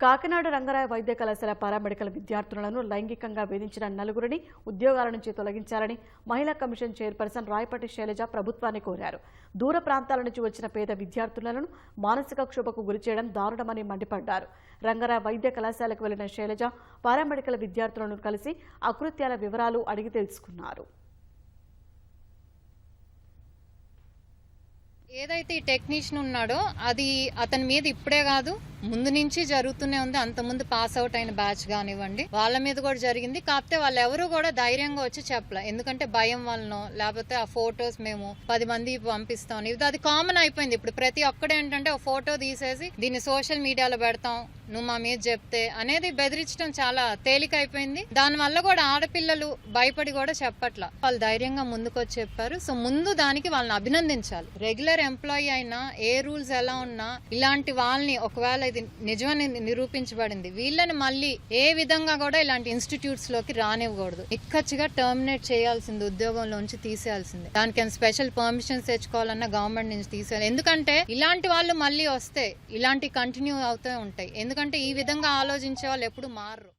కాకినాడ రంగరాయ వైద్య కళాశాల పారామెడికల్ విద్యార్థులను లైంగికంగా వేధించిన నలుగురిని ఉద్యోగాల నుంచి తొలగించాలని మహిళా కమిషన్ చైర్పర్సన్ రాయపటి శైలజ ప్రభుత్వాన్ని కోరారు. దూర ప్రాంతాల నుంచి వచ్చిన పేద విద్యార్థులను మానసిక క్షోభకు గురిచేయడం దారుణమని మండిపడ్డారు. రంగరాయ వైద్య కళాశాలకు వెళ్ళిన శైలజ పారామెడికల్ విద్యార్థులను కలిసి అకృత్యాల వివరాలు అడిగి తెలుసుకున్నారు. ఏదైతే టెక్నీషియన్ ఉన్నాడో అది అతని మీద ఇప్పుడే కాదు ముందు నుంచి జరుగుతూనే ఉంది. అంత ముందు పాస్ అవుట్ అయిన బ్యాచ్ కానివ్వండి వాళ్ళ మీద కూడా జరిగింది. కాకపోతే వాళ్ళు ఎవరు కూడా ధైర్యంగా వచ్చి చెప్పలే. ఎందుకంటే భయం వలన లేకపోతే ఆ ఫొటోస్ మేము పది మంది పంపిస్తాం ఇది అది కామన్ అయిపోయింది. ఇప్పుడు ప్రతి ఒక్కడు ఏంటంటే ఒక ఫోటో తీసేసి దీన్ని సోషల్ మీడియాలో పెడతాం నువ్వు మా మీద చెప్తే అనేది బెదిరించడం చాలా తేలిక అయిపోయింది. దాని వల్ల కూడా ఆడపిల్లలు భయపడి కూడా చెప్పట్లా. వాళ్ళు ధైర్యంగా ముందుకొచ్చి చెప్పారు. సో ముందు దానికి వాళ్ళని అభినందించాలి. రెగ్యులర్ ఎంప్లాయీ అయినా ఏ రూల్స్ ఎలా ఉన్నా ఇలాంటి వాళ్ళని ఒకవేళ ఇది నిజమని నిరూపించబడింది. వీళ్ళని మళ్ళీ ఏ విధంగా కూడా ఇలాంటి ఇన్స్టిట్యూట్స్లోకి రానివ్వకూడదు. ఇక్కచ్చిగా టర్మినేట్ చేయాల్సింది ఉద్యోగంలోంచి తీసేయాల్సింది. దానికి స్పెషల్ పర్మిషన్స్ తెచ్చుకోవాలన్నా గవర్నమెంట్ నుంచి తీసేయాలి. ఎందుకంటే ఇలాంటి వాళ్ళు మళ్ళీ వస్తే ఇలాంటి కంటిన్యూ అవుతూ ఉంటాయి. ఎందుకంటే ఈ విధంగా ఆలోచించే వాళ్ళు ఎప్పుడు మారరు.